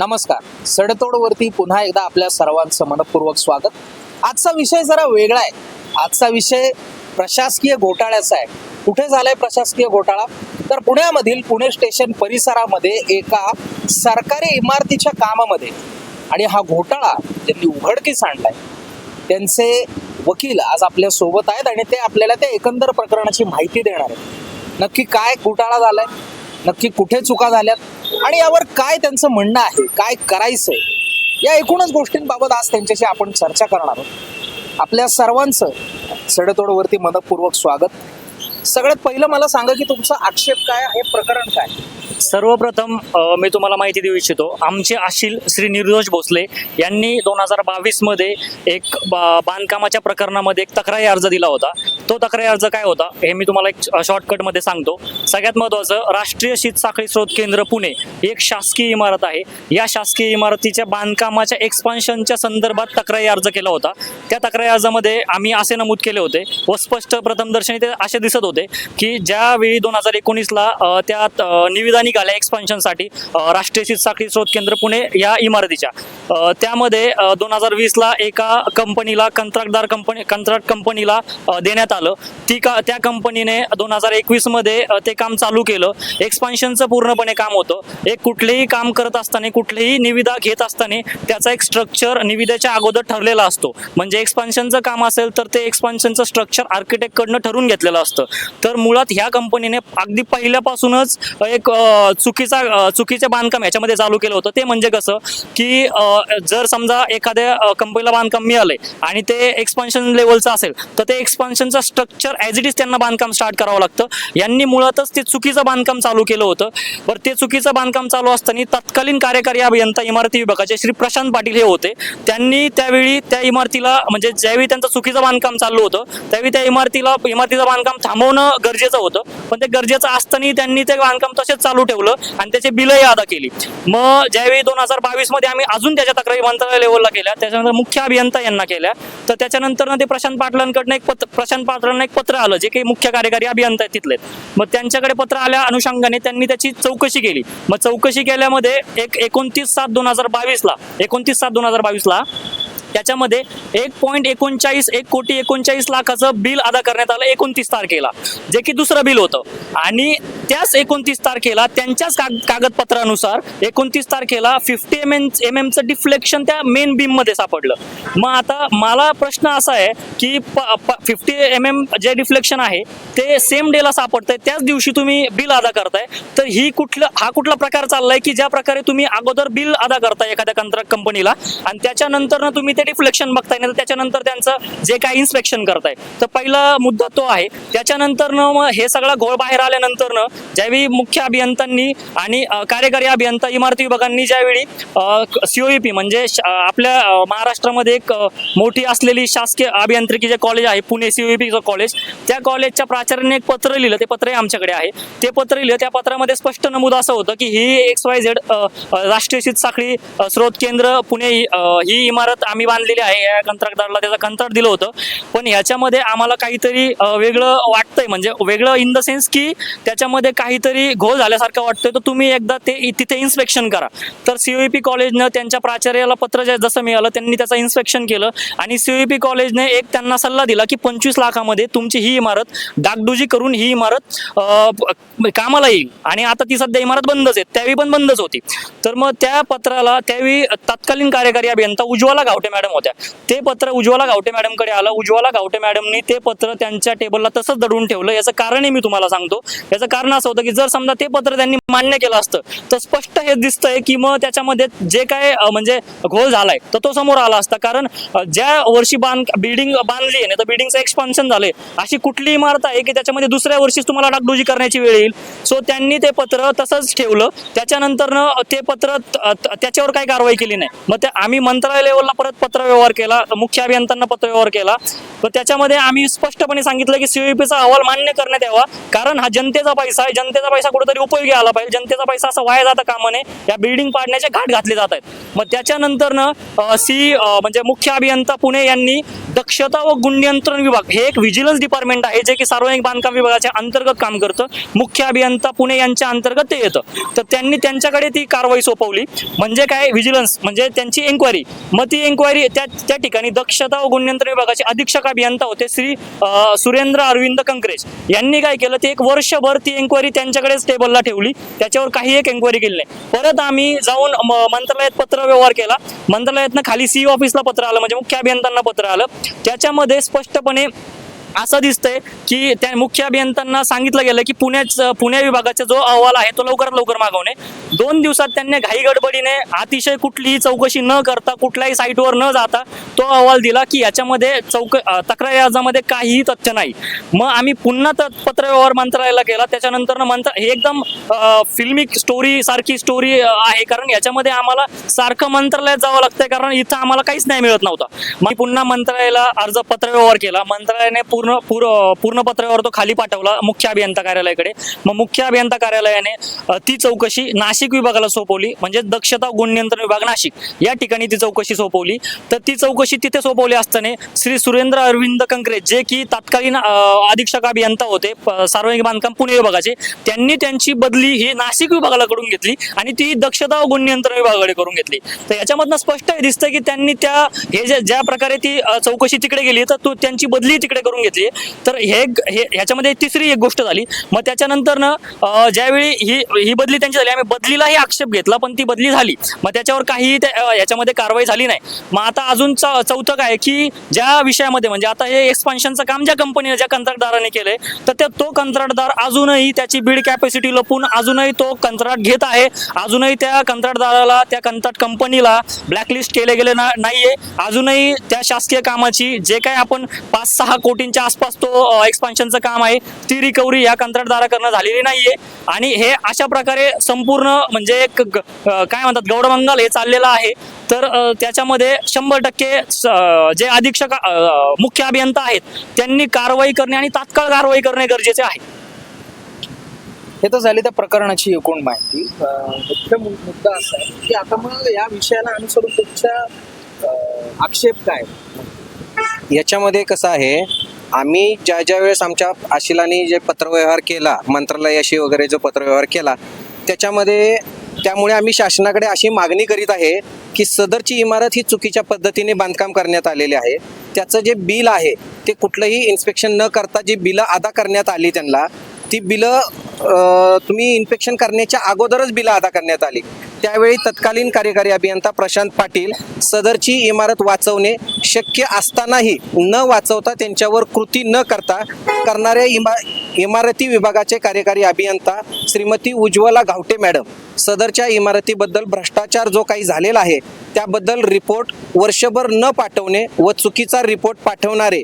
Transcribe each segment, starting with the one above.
नमस्कार. सडतोडवरती पुन्हा एकदा आपल्या सर्वांचं मनपूर्वक स्वागत. आजचा विषय जरा वेगळा आहे. आजचा विषय प्रशासकीय घोटाळ्याचा आहे. कुठे झालाय प्रशासकीय घोटाळा? तर पुण्यामधील पुणे स्टेशन परिसरामध्ये एका सरकारी इमारतीच्या कामामध्ये आणि हा घोटाळा ज्यांनी उघडकीस आणलाय त्यांचे वकील आज आपल्यासोबत आहेत आणि ते आपल्याला त्या एकंदर प्रकरणाची माहिती देणार आहेत. नक्की काय घोटाळा झालाय? नक्की कुठे चुका झाल्यात आणि यावर काय त्यांचं म्हणणं आहे काय करायचंय या एकूणच गोष्टींबाबत आज त्यांच्याशी आपण चर्चा करणार आहोत. आपल्या सर्वांचं सडतोडवरती मनपूर्वक स्वागत. सगळ्यात पहिलं मला सांगा की तुमचा आक्षेप काय आहे प्रकरण काय सर्वप्रथम मी तुम्हाला माहिती देऊ इच्छितो आमचे आशील श्री निर्दोष भोसले यांनी दोन हजार बावीसमध्ये एक बा- बांधकामाच्या प्रकरणामध्ये एक तक्रारी अर्ज दिला होता. तो तक्रारी अर्ज काय होता हे मी तुम्हाला एक शॉर्टकटमध्ये सांगतो. सगळ्यात महत्त्वाचं राष्ट्रीय शीत साखळी स्रोत केंद्र पुणे ही एक शासकीय इमारत आहे. या शासकीय इमारतीच्या बांधकामाच्या एक्सपान्शनच्या संदर्भात तक्रारी अर्ज केला होता. त्या तक्रारी अर्जामध्ये आम्ही असे नमूद केले होते व स्पष्ट प्रथमदर्शनी ते असे दिसत होते की ज्यावेळी दोन हजार एकोणीसला त्यात निविदानी निघाल्या एक्सपान्शनसाठी राष्ट्रीय शीत साखळी स्रोत केंद्र पुणे या इमारतीच्या. त्यामध्ये दोन हजार वीसला एका कंपनीला कंत्राटदार कंपनी कंत्राट कंपनीला देण्यात आलं. ती का त्या कंपनीने दोन हजार एकवीसमध्ये ते काम चालू केलं. एक्सपान्शनचं पूर्णपणे काम होतं. एक कुठलेही काम करत असताना कुठलीही निविदा घेत असताना त्याचा एक स्ट्रक्चर निविदेच्या अगोदर ठरलेला असतो. म्हणजे एक्सपान्शनचं काम असेल तर ते एक्सपान्शनचं स्ट्रक्चर आर्किटेक्टकडनं ठरून घेतलेलं असतं. तर मुळात ह्या कंपनीने अगदी पहिल्यापासूनच एक चुकीचा चुकीचं चुकीचे बांधकाम याच्यामध्ये चालू केलं होतं. ते म्हणजे कसं? की जर समजा एखाद्या कंपनीला बांधकाम मिळालंय आणि ते एक्सपान्शन लेवलचं असेल तर ते एक्सपान्शनचं स्ट्रक्चर ॲज इट इज त्यांना बांधकाम स्टार्ट करावं लागतं. यांनी मुळातच ते चुकीचं बांधकाम चालू केलं होतं. बरं ते चुकीचं बांधकाम चालू असताना तत्कालीन कार्यकारी अभियंता इमारती विभागाचे श्री प्रशांत पाटील हे होते. त्यांनी त्यावेळी त्या इमारतीला म्हणजे ज्यावेळी त्यांचं चुकीचं बांधकाम चालू होतं त्यावेळी त्या इमारतीला इमारतीचं बांधकाम थांबवणं गरजेचं होतं. पण ते गरजेचं असताना त्यांनी ते बांधकाम तसेच चालू ठेवलं आणि त्याची बिलही अदा केली. मग ज्यावेळी दोन हजार बावीसमध्ये आम्ही अजून त्याच्या तक्रारी मंत्रालय लेवलला केल्या त्याच्यानंतर मुख्य अभियंता यांना केल्या. तर त्याच्यानंतर ते प्रशांत पाटलांकडनं एक पत्र प्रशांत पाटलांना एक पत्र आलं जे काही मुख्य कार्यकारी अभियंता आहेत तिथले. मग त्यांच्याकडे पत्र आल्या अनुषंगाने त्यांनी त्याची चौकशी केली. मग चौकशी केल्यामध्ये एक एकोणतीस सात दोन हजार बावीसला एकोणतीस सात दोन हजार बावीसला त्याच्यामध्ये एक पॉईंट एकोणचाळीस एक कोटी एकोणचाळीस लाखाचं बिल अदा करण्यात आलं एकोणतीस तारखेला जे की दुसरं बिल होतं. आणि त्याच एकोणतीस तारखेला त्यांच्याच काग कागदपत्रानुसार एकोणतीस तारखेला फिफ्टी एम एम एम एमचं डिफ्लेक्शन त्या मेन बीममध्ये सापडलं. मग आता मला प्रश्न असा आहे की फिफ्टी एम एम जे डिफ्लेक्शन आहे ते सेम डेला सापडतंय त्याच दिवशी तुम्ही बिल अदा करताय. तर ही कुठलं हा कुठला प्रकार चाललाय की ज्या प्रकारे तुम्ही अगोदर बिल अदा करताय एखाद्या कंत्राट कंपनीला आणि त्याच्यानंतर तुम्ही ते डिफ्लेक्शन बघताय नाही तर त्याच्यानंतर त्यांचं जे काही इन्स्पेक्शन करताय. तर पहिला मुद्दा तो आहे. त्याच्यानंतर मग हे सगळं घोळ बाहेर आल्यानंतर ज्यावेळी मुख्य अभियंत्यांनी आणि कार्यकारी अभियंता इमारती विभागांनी ज्यावेळी पी म्हणजे आपल्या महाराष्ट्रामध्ये एक मोठी असलेली शासकीय अभियांत्रिकी जे कॉलेज आहे पुणे सीओईपीचं कॉलेज त्या कॉलेजच्या प्राचार्याने एक पत्र लिहिलं ते पत्रही आमच्याकडे आहे. ते पत्र लिहिलं त्या पत्रामध्ये स्पष्ट नमूद असं होतं की ही एक्स वाय झेड राष्ट्रीय शीत साखळी स्रोत केंद्र पुणे ही इमारत आम्ही बांधलेली आहे या कंत्राटदाराला त्याचं कंत्राट दिलं होतं. पण ह्याच्यामध्ये आम्हाला काहीतरी वेगळं वाटतंय म्हणजे वेगळं इन द सेन्स की त्याच्यामध्ये काहीतरी घोळ झाल्यासारखं वाटतंय. तर तुम्ही एकदा ते तिथे इन्स्पेक्शन करा. तर सीओईपी कॉलेजनं त्यांच्या प्राचार्याला पत्र जे- जसं मिळालं त्यांनी त्याचं इन्स्पेक्शन केलं आणि सीओईपी कॉलेजने एक त्यांना सल्ला दिला की पंचवीस लाखामध्ये तुमची ही इमारत डागडुजी करून ही इमारत कामाला येईल. आणि आता ती सध्या इमारत बंदच आहे त्यावेळी पण बंदच होती. तर मग त्या पत्राला त्यावेळी तत्कालीन कार्यकारी अभियंता उज्ज्वला गावटे मॅडम होत्या. ते पत्र उज्ज्वला गावटे मॅडमकडे आलं. उज्ज्वला गावटे मॅडमनी ते पत्र त्यांच्या टेबलला तसंच दडून ठेवलं. याचं कारणही मी तुम्हाला सांगतो. याचं कारण असं होतं की जर समजा ते पत्र त्यांनी मान्य केलं असतं तर स्पष्ट हे दिसतंय की मग त्याच्यामध्ये जे काय म्हणजे म्हणजे घोल झालाय. तर तो समोर आला असता. कारण ज्या वर्षी बांध बिल्डिंग बांधली आहे तर बिल्डिंगचं एक्सपान्शन झाले अशी कुठली इमारत आहे की त्याच्यामध्ये दुसऱ्या वर्षीच तुम्हाला डागडुजी करण्याची वेळ येईल? सो त्यांनी ते पत्र तसंच ठेवलं. त्याच्यानंतर ते पत्र त्याच्यावर काही कारवाई केली नाही. मग ते आम्ही मंत्रालय लेवलला परत पत्र व्यवहार केला मुख्य अभियंत्यांना पत्र व्यवहार केला. तर त्याच्यामध्ये आम्ही स्पष्टपणे सांगितलं की सीओईपीचा अहवाल मान्य करण्यात यावा. कारण हा जनतेचा पैसा आहे. जनतेचा पैसा कुठेतरी उपयोगी आला पाहिजे. जनतेचा पैसा असा वाया जाता कामा नये या बिल्डिंग पाडण्याचे घाट घातले जात आहेत. मग त्याच्यानंतर सी म्हणजे मुख्य अभियंता पुणे यांनी दक्षता व गुणनियंत्रण विभाग हे एक व्हिजिलन्स डिपार्टमेंट आहे जे की सार्वजनिक बांधकाम विभागाच्या अंतर्गत काम करतं. मुख्य अभियंता पुणे यांच्या अंतर्गत ते येतं. तर त्यांनी त्यांच्याकडे ती कारवाई सोपवली. म्हणजे काय? व्हिजिलन्स म्हणजे त्यांची एन्क्वायरी मग ती एन्क्वायरी त्या त्या ठिकाणी दक्षता व गुणनियंत्रण विभागाचे अधीक्षक अभियंता होते श्री सुरेंद्र अरविंद कंकरेज. यांनी काय केलं? ते एक वर्षभर ती एन्क्वायरी त्यांच्याकडेच टेबलला ठेवली. त्याच्यावर काही एक एन्क्वायरी केली नाही. परत आम्ही जाऊन मंत्रालयात पत्र व्यवहार केला. मंत्रालयातनं खाली सीई ऑफिसला पत्र आलं म्हणजे मुख्य अभियंत्यांना पत्र आलं. त्याच्यामध्ये स्पष्टपणे असं दिसतंय की त्या मुख्य अभियंत्यांना सांगितलं गेलं की पुण्याच पुणे विभागाचा जो अहवाल आहे तो लवकरात लवकर मागवणे. दोन दिवसात त्यांनी घाई गडबडीने अतिशय कुठलीही चौकशी न करता कुठल्याही साईटवर न जाता तो अहवाल दिला की याच्यामध्ये चौक तक्रारी अर्जामध्ये काहीही तथ्य नाही. मग आम्ही पुन्हा त- पत्रव्यवहार मंत्रालयाला केला. त्याच्यानंतर मंत्र हे एकदम फिल्मिक स्टोरी सारखी स्टोरी आहे. कारण याच्यामध्ये आम्हाला सारखं मंत्रालयात जावं लागतंय. कारण इथं आम्हाला काहीच नाही मिळत नव्हतं. मग पुन्हा मंत्रालयाला अर्ज पत्रव्यवहार केला. मंत्रालयाने पूर्ण पूर पूर्ण पत्रावर तो खाली पाठवला मुख्य अभियंता कार्यालयाकडे. मग मुख्य अभियंता कार्यालयाने ती चौकशी नाशिक विभागाला सोपवली म्हणजे दक्षता गुण नियंत्रण विभाग नाशिक. या ठिकाणी ती चौकशी सोपवली. तर ती चौकशी तिथे सोपवली असताना श्री सुरेंद्र अरविंद कंकरे जे की तत्कालीन अधीक्षक अभियंता होते सार्वजनिक बांधकाम पुणे विभागाचे त्यांनी त्यांची बदली ही नाशिक विभागाला करून घेतली आणि ती दक्षता व गुण नियंत्रण विभागाकडे करून घेतली. तर याच्यामधनं स्पष्ट हे दिसतं की त्यांनी त्या हे ज्या प्रकारे ती चौकशी तिकडे गेली तर तो त्यांची बदली तिकडे करून घेतली. तर हे हे ह्याच्यामध्ये तिसरी एक गोष्ट झाली. मग त्याच्यानंतर ना ज्यावेळी ही ही बदली त्यांची झाली आम्ही बदलीलाही आक्षेप घेतला पण ती बदली झाली. मग त्याच्यावर काहीही त्या- याच्यामध्ये कारवाई झाली नाही. मग आता अजून चौथं काय की ज्या विषयामध्ये म्हणजे आता हे एक्सपान्शनचं काम ज्या कंपनीने ज्या कंत्राटदाराने केलंय तर ते तो कंत्राटदार अजूनही त्याची बीड कॅपॅसिटी लपून अजूनही तो कंत्राट घेत आहे. अजूनही त्या कंत्राटदाराला त्या कंत्राट कंपनीला ब्लॅकलिस्ट केले गेले ना नाहीये. अजूनही त्या शासकीय कामाची जे काय आपण पाच सहा कोटींच्या आसपास तो एक्सपान्शनचं काम आहे. ती रिकव्हरी या कंत्राटदाराकडनं झालेली नाहीये. आणि हे अशा प्रकारे संपूर्ण म्हणजे एक काय म्हणतात गौडमंगल हे चाललेलं आहे. तर त्याच्यामध्ये शंभर टक्के जे अधीक्षक मुख्य अभियंता आहेत त्यांनी कारवाई करणे आणि तात्काळ कारवाई करणे गरजेचे आहे. हे तर झाली त्या प्रकरणाची एकूण माहिती. मुख्य मुद्दा असा आहे की आता मग या विषयाला अनुसरून तुमच्या अं, आक्षेप काय? याच्यामध्ये कसं आहे आम्ही ज्या ज्या वेळेस आमच्या आशिलाने जे पत्रव्यवहार केला मंत्रालयाशी वगैरे जो पत्रव्यवहार केला त्याच्यामध्ये त्यामुळे आम्ही शासनाकडे अशी मागणी करीत आहे की सदरची इमारत ही चुकीच्या पद्धतीने बांधकाम करण्यात आलेली आहे. त्याचं जे बिल आहे ते कुठलंही इन्स्पेक्शन न करता जी बिलं अदा करण्यात आली त्यांना ती बिलं तुम्ही इन्स्पेक्शन करण्याच्या अगोदरच बिलं अदा करण्यात आली. त्यावेळी तत्कालीन कार्यकारी अभियंता प्रशांत पाटील सदरची इमारत वाचवणे शक्य असतानाही न वाचवता त्यांच्यावर कृती न करता करणाऱ्या इमा इमारती विभागाचे कार्यकारी अभियंता श्रीमती उज्ज्वला घावटे मॅडम. सदरच्या इमारतीबद्दल भ्रष्टाचार जो काही झालेला आहे त्याबद्दल रिपोर्ट वर्षभर न पाठवणे व चुकीचा रिपोर्ट पाठवणारे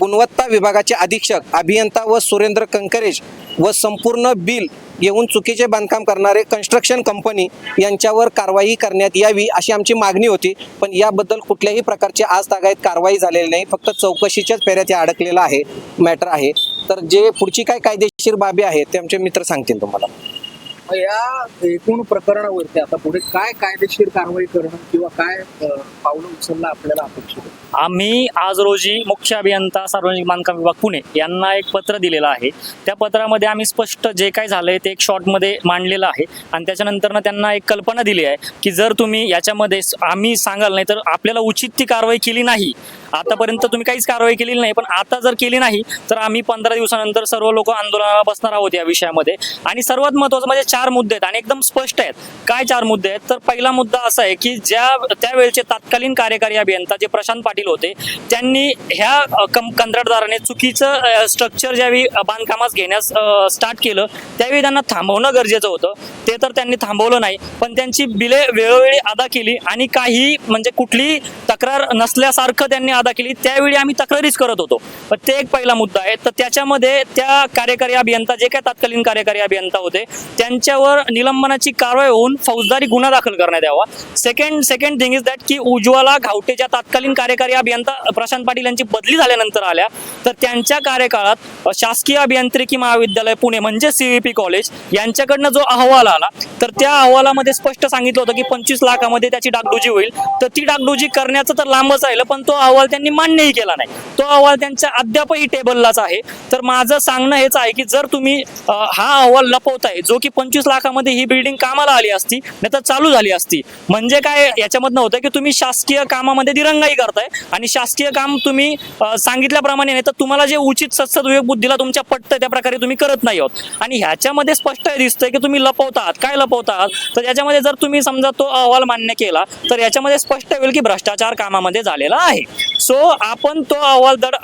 गुणवत्ता विभागाचे अधीक्षक अभियंता व सुरेंद्र कंकरेज व संपूर्ण बिल येऊन चुकीचे बांधकाम करणारे कन्स्ट्रक्शन कंपनी यांच्यावर कारवाई करण्यात यावी अशी आमची मागणी होती. पण याबद्दल कुठल्याही प्रकारची आज तागायत कारवाई झालेली नाही. फक्त चौकशीच्याच फेऱ्यात या अडकलेला आहे मॅटर आहे. तर जे पुढची काय कायदेशीर बाबी आहेत ते आमचे मित्र सांगतील तुम्हाला. या एकूण प्रकरणावरती आता पुढे काय कायदेशीर कारवाई करणं किंवा काय पावलं उचलणं आपल्याला अपेक्षित आहे? आम्ही आज रोजी मुख्य अभियंता सार्वजनिक बांधकाम विभाग पुणे यांना एक पत्र दिलेलं आहे. त्या पत्रामध्ये आम्ही स्पष्ट जे काय झालंय ते एक शॉर्टमध्ये मांडलेलं आहे आणि त्याच्यानंतर त्यांना एक कल्पना दिली आहे की जर तुम्ही याच्यामध्ये आम्ही सांगाल नाही तर आपल्याला उचित ती कारवाई केली नाही. आतापर्यंत तुम्ही काहीच कारवाई केलेली नाही पण आता जर केली नाही तर आम्ही पंधरा दिवसानंतर सर्व लोक आंदोलनाला बसणार आहोत या विषयामध्ये. आणि सर्वात महत्वाचं म्हणजे चार मुद्दे आहेत आणि एकदम स्पष्ट आहेत. काय चार मुद्दे आहेत? तर पहिला मुद्दा असा आहे की ज्या त्यावेळेचे तत्कालीन कार्यकारी अभियंता जे प्रशांत पाटील होते त्यांनी ह्या कं- कंत्राटदाराने चुकीचं स्ट्रक्चर ज्यावेळी बांधकामास घेण्यास स्टार्ट केलं त्यावेळी त्यांना थांबवणं गरजेचं होतं. ते तर त्यांनी थांबवलं नाही पण त्यांची बिले वेळोवेळी अदा केली आणि काही म्हणजे कुठली तक्रार नसल्यासारखं त्यांनी अदा केली त्यावेळी आम्ही तक्रारीच करत होतो. पण ते एक पहिला मुद्दा आहे. तर त्याच्यामध्ये त्या कार्यकारी अभियंता जे काय तत्कालीन कार्यकारी अभियंता होते त्यांच्यावर निलंबनाची कारवाई होऊन फौजदारी गुन्हा दाखल करण्यात यावा. Second second thing is that की उज्ज्वला घावटे ज्या तत्कालीन कार्यकारी अभियंता प्रशांत पाटील यांची बदली झाल्यानंतर आल्या तर त्यांच्या कार्यकाळात शासकीय अभियांत्रिकी महाविद्यालय पुणे म्हणजे सीईपी कॉलेज यांच्याकडनं जो अहवाल आला तर त्या अहवालामध्ये स्पष्ट सांगितलं होतं की पंचवीस लाखामध्ये त्याची डागडुजी होईल. तर ती डागडुजी करण्याचं तर लांबच राहिलं पण तो अहवाल त्यांनी मान्यही केला नाही. तो अहवाल त्यांच्या अद्यापही टेबललाच आहे. तर माझं सांगणं हेच आहे की जर तुम्ही हा अहवाल लपवताय जो की पंचवीस लाखामध्ये ही बिल्डिंग कामाला आली असती नाही तर चालू झाली असती. म्हणजे काय याच्यामधनं होतं की तुम्ही शासकीय कामामध्ये दिरंगाई करताय आणि शासकीय काम तुम्ही सांगितल्याप्रमाणे नाही तर तुम्हाला जे उचित सत्सद बुद्धीला तुमच्या पटतं त्या प्रकारे तुम्ही करत नाही आहोत. आणि ह्याच्यामध्ये स्पष्ट दिसतंय की तुम्ही लपवतात. काय लपवतात? तर याच्यामध्ये जर तुम्ही समजा तो अहवाल मान्य केला तर याच्यामध्ये स्पष्ट होईल की भ्रष्टाचार कामामध्ये झालेला आहे. सो आपण तो अहवाल दड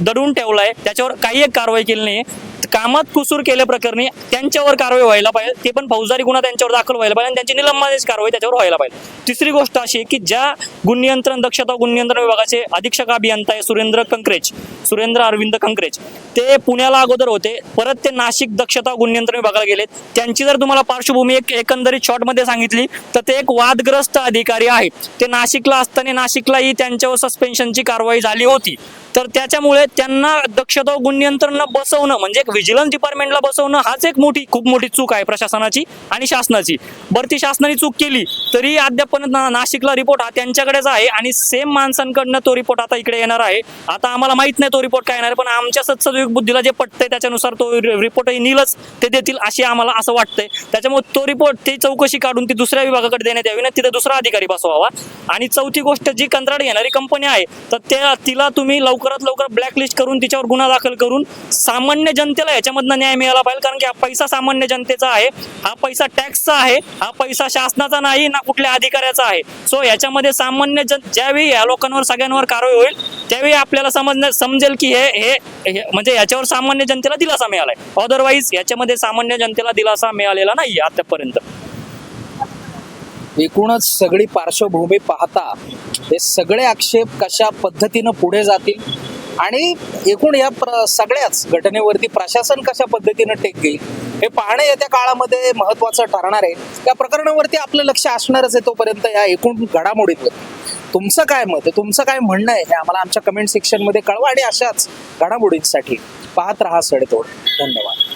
दडून ठेवलाय. त्याच्यावर काही एक कारवाई केली नाही. कामात कुसूर केल्याप्रकरणी त्यांच्यावर कारवाई व्हायला पाहिजे. ते पण फौजदारी गुन्हा त्यांच्यावर दाखल व्हायला पाहिजे आणि त्यांची निलंबादेश कारवाई त्याच्यावर व्हायला पाहिजे. तिसरी गोष्ट अशी आहे की ज्या गुण नियंत्रण दक्षता गुण नियंत्रण विभागाचे अधीक्षक अभियंता आहे सुरेंद्र कंकरेज सुरेंद्र अरविंद कंकरेज ते पुण्याला अगोदर होते. परत ते नाशिक दक्षता गुण नियंत्रण विभागाला गेलेत. त्यांची जर तुम्हाला पार्श्वभूमी एक एकंदरीत शॉर्टमध्ये सांगितली तर ते एक वादग्रस्त अधिकारी आहेत. ते नाशिकला असताना नाशिकलाही त्यांच्यावर सस्पेन्शनची कारवाई झाली होती. तर त्याच्यामुळे त्यांना दक्षता व गुण नियंत्रण बसवणं म्हणजे एक व्हिजिलन्स डिपार्टमेंटला बसवणं हाच एक मोठी खूप मोठी चूक आहे प्रशासनाची आणि शासनाची. बरं ती शासनाने चूक केली तरी अद्याप नाशिकला रिपोर्ट हा त्यांच्याकडेच आहे आणि सेम माणसांकडनं तो रिपोर्ट आता इकडे येणार आहे. आता आम्हाला माहीत नाही तो रिपोर्ट काय येणार पण आमच्या सत्सविवेक बुद्धीला जे पटतंय त्याच्यानुसार तो रिपोर्टही नीलच ते देतील अशी आम्हाला असं वाटतंय. त्याच्यामुळे तो रिपोर्ट ती चौकशी काढून ती दुसऱ्या विभागाकडे देण्यात यावी ना तिथे दुसरा अधिकारी बसवावा. आणि चौथी गोष्ट जी कंत्राट घेणारी कंपनी आहे तर त्या तिला तुम्ही लवकरात लवकर ब्लॅकलिस्ट करून तिच्यावर गुन्हा दाखल करून सामान्य जनतेला याच्यामधनं न्याय मिळाला पाहिजे. कारण की हा पैसा सामान्य जनतेचा आहे. हा पैसा टॅक्सचा आहे. हा पैसा शासनाचा नाही ना कुठल्या अधिकाऱ्याचा आहे. सो याच्यामध्ये सामान्य जन ज्यावेळी या लोकांवर सगळ्यांवर कारवाई होईल त्यावेळी आपल्याला समजण्या समजेल की हे हे हे- म्हणजे याच्यावर सामान्य जनतेला दिलासा मिळालाय. अदरवाईज याच्यामध्ये सामान्य जनतेला दिलासा मिळालेला नाही आतापर्यंत. एकूणच सगळी पार्श्वभूमी पाहता हे सगळे आक्षेप कशा पद्धतीनं पुढे जातील? आणि एकूण या प्र सगळ्याच घटनेवरती प्रशासन कशा पद्धतीनं टेक घेईल? हे पाहणं येत्या काळामध्ये महत्वाचं ठरणार आहे. या प्रकरणावरती आपलं लक्ष असणारच आहे तोपर्यंत या एकूण घडामोडीतलं तुमचं काय मत आहे? तुमचं काय म्हणणं आहे हे आम्हाला आमच्या कमेंट सेक्शनमध्ये कळवा आणि अशाच घडामोडींसाठी पाहत राहा सडेतोड. धन्यवाद.